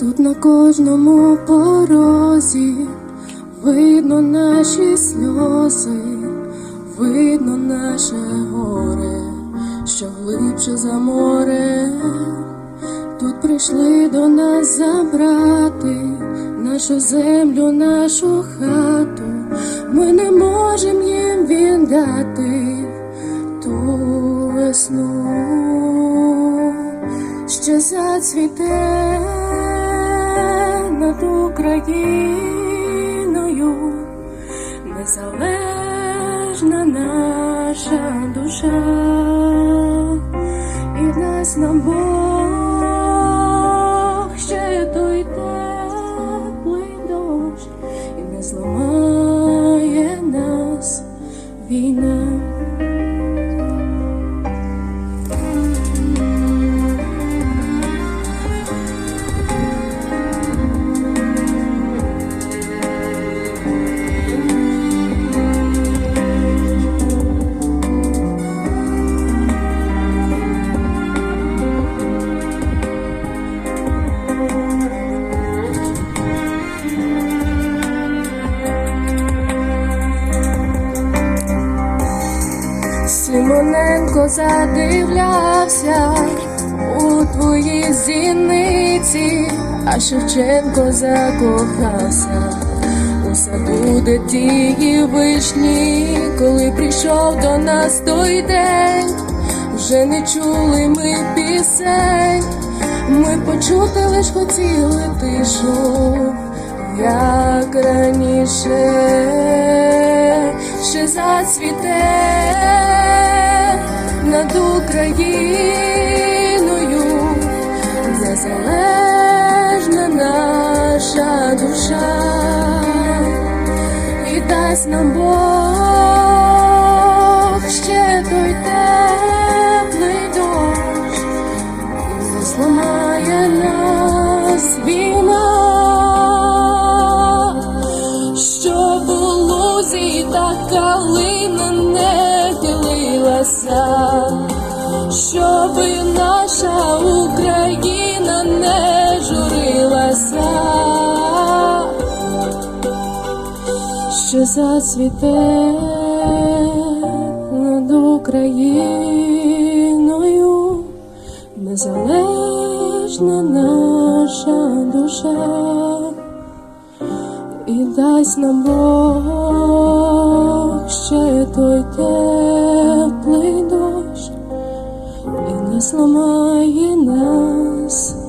Тут на кожному порозі видно наші сльози, видно наше горе, що глибше за море. Тут прийшли до нас забрати нашу землю, нашу хату. Ми не можемо їм віддати ту весну, що зацвіте над Україною, незалежна наша душа, і дасть нам Бог Симоненко задивлявся у твої зіниці, а Шевченко закохався. У саду, де тії вишні, коли прийшов до нас той день, вже не чули ми пісень, ми почути лиш хотіли тишу, як раніше. Ще зацвіте над Україною, незалежна наша душа, і дасть нам Бог ще той теплий дощ, і не зламає нас війна. Щоб у лузі та калина не ділилася, щоб наша Україна не журилася, що зацвіте над Україною, незалежна наша душа і дасть нам Бог ще той теплий дощ, і не зламає нас